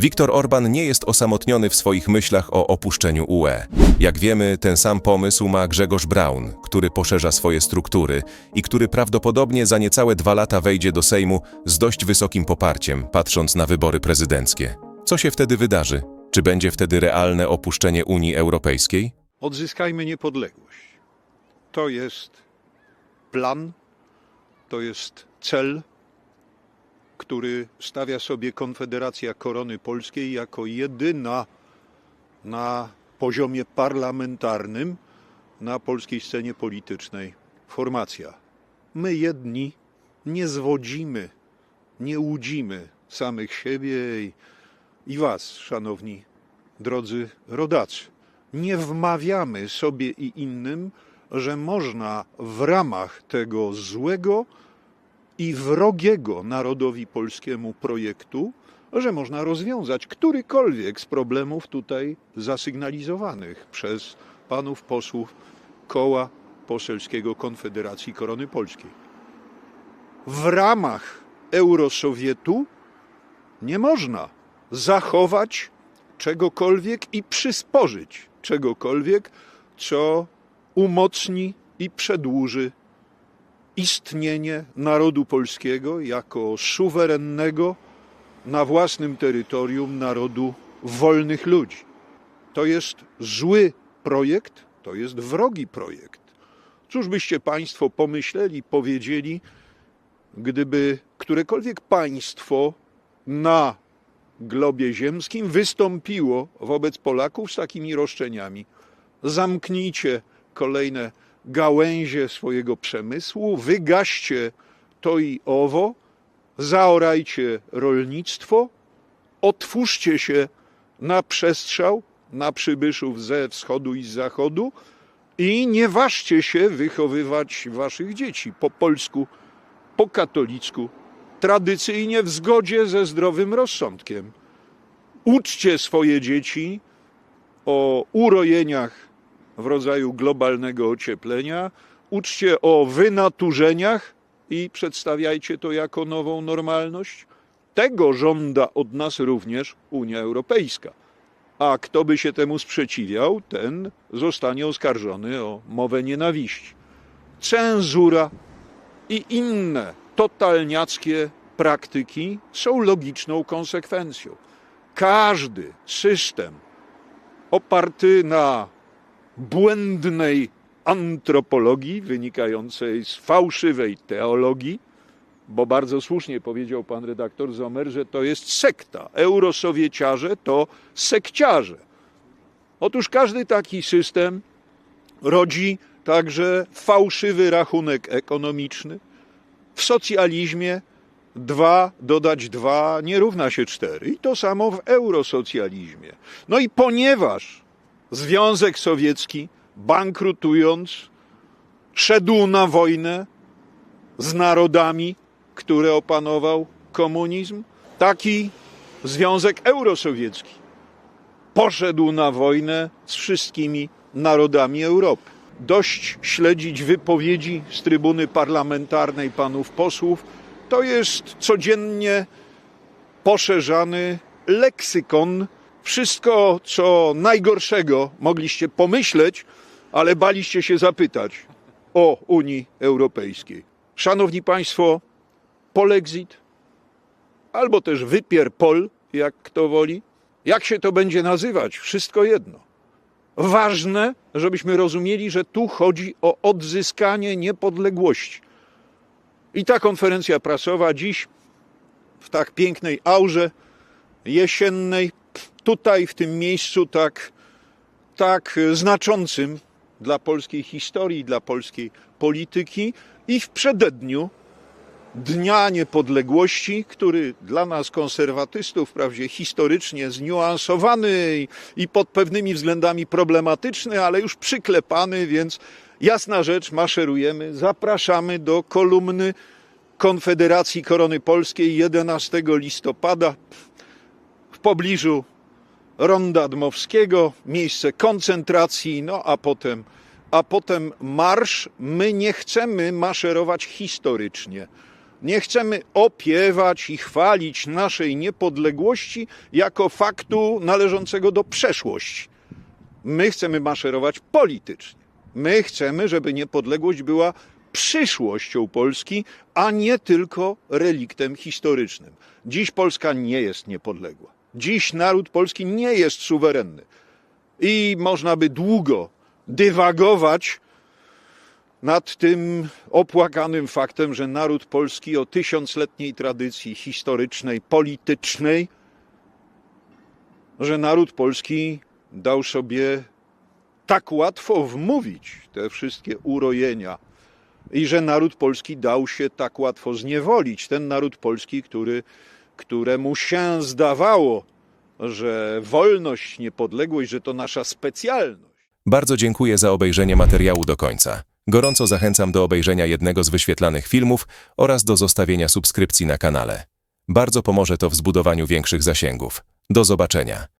Viktor Orban nie jest osamotniony w swoich myślach o opuszczeniu UE. Jak wiemy, ten sam pomysł ma Grzegorz Braun, który poszerza swoje struktury i który prawdopodobnie za niecałe dwa lata wejdzie do Sejmu z dość wysokim poparciem, patrząc na wybory prezydenckie. Co się wtedy wydarzy? Czy będzie wtedy realne opuszczenie Unii Europejskiej? Odzyskajmy niepodległość. To jest plan, to jest cel, który stawia sobie Konfederacja Korony Polskiej jako jedyna na poziomie parlamentarnym na polskiej scenie politycznej formacja. My jedni nie zwodzimy, nie łudzimy samych siebie i, i was, szanowni drodzy rodacy. Nie wmawiamy sobie i innym, że można w ramach tego złego i wrogiego narodowi polskiemu projektu, że można rozwiązać którykolwiek z problemów tutaj zasygnalizowanych przez panów posłów koła poselskiego Konfederacji Korony Polskiej. W ramach Eurosowietu nie można zachować czegokolwiek i przysporzyć czegokolwiek, co umocni i przedłuży istnienie narodu polskiego jako suwerennego na własnym terytorium narodu wolnych ludzi. To jest zły projekt, to jest wrogi projekt. Cóż byście Państwo pomyśleli, powiedzieli, gdyby którekolwiek państwo na globie ziemskim wystąpiło wobec Polaków z takimi roszczeniami. Zamknijcie kolejne gałęzie swojego przemysłu, wygaście to i owo, zaorajcie rolnictwo, otwórzcie się na przestrzał, na przybyszów ze wschodu i z zachodu i nie ważcie się wychowywać waszych dzieci po polsku, po katolicku, tradycyjnie w zgodzie ze zdrowym rozsądkiem. Uczcie swoje dzieci o urojeniach w rodzaju globalnego ocieplenia, uczcie o wynaturzeniach i przedstawiajcie to jako nową normalność. Tego żąda od nas również Unia Europejska. A kto by się temu sprzeciwiał, ten zostanie oskarżony o mowę nienawiści. Cenzura i inne totalniackie praktyki są logiczną konsekwencją. Każdy system oparty na błędnej antropologii wynikającej z fałszywej teologii, bo bardzo słusznie powiedział pan redaktor Zomer, że to jest sekta. Eurosowieciarze to sekciarze. Otóż każdy taki system rodzi także fałszywy rachunek ekonomiczny, w socjalizmie dwa dodać dwa nie równa się cztery. I to samo w eurosocjalizmie. No i ponieważ Związek Sowiecki, bankrutując, szedł na wojnę z narodami, które opanował komunizm, taki Związek Eurosowiecki poszedł na wojnę z wszystkimi narodami Europy dość śledzić wypowiedzi z trybuny parlamentarnej panów posłów. To jest codziennie poszerzany leksykon. Wszystko, co najgorszego mogliście pomyśleć, ale baliście się zapytać o Unii Europejskiej. Szanowni Państwo, polexit albo też wypier pol, jak kto woli, jak się to będzie nazywać, wszystko jedno ważne, żebyśmy rozumieli, że tu chodzi o odzyskanie niepodległości. I ta konferencja prasowa dziś w tak pięknej aurze jesiennej, tutaj w tym miejscu tak, tak znaczącym dla polskiej historii, dla polskiej polityki i w przededniu Dnia Niepodległości, który dla nas konserwatystów, wprawdzie historycznie zniuansowany i, pod pewnymi względami problematyczny, ale już przyklepany, więc jasna rzecz, maszerujemy, zapraszamy do kolumny Konfederacji Korony Polskiej 11 listopada w pobliżu Ronda Dmowskiego, miejsce koncentracji, no a potem, a potem marsz. My nie chcemy maszerować historycznie Nie chcemy opiewać i chwalić naszej niepodległości jako faktu należącego do przeszłości. My chcemy maszerować politycznie. My chcemy, żeby niepodległość była przyszłością Polski, a nie tylko reliktem historycznym. Dziś Polska nie jest niepodległa. Dziś naród polski nie jest suwerenny. I można by długo dywagować nad tym opłakanym faktem, że naród polski o tysiącletniej tradycji historycznej, politycznej, że naród polski dał sobie tak łatwo wmówić te wszystkie urojenia i że naród polski dał się tak łatwo zniewolić. Ten naród polski, który, któremu się zdawało, że wolność, niepodległość, że to nasza specjalność. Bardzo dziękuję za obejrzenie materiału do końca. Gorąco zachęcam do obejrzenia jednego z wyświetlanych filmów oraz do zostawienia subskrypcji na kanale. Bardzo pomoże to w zbudowaniu większych zasięgów. Do zobaczenia.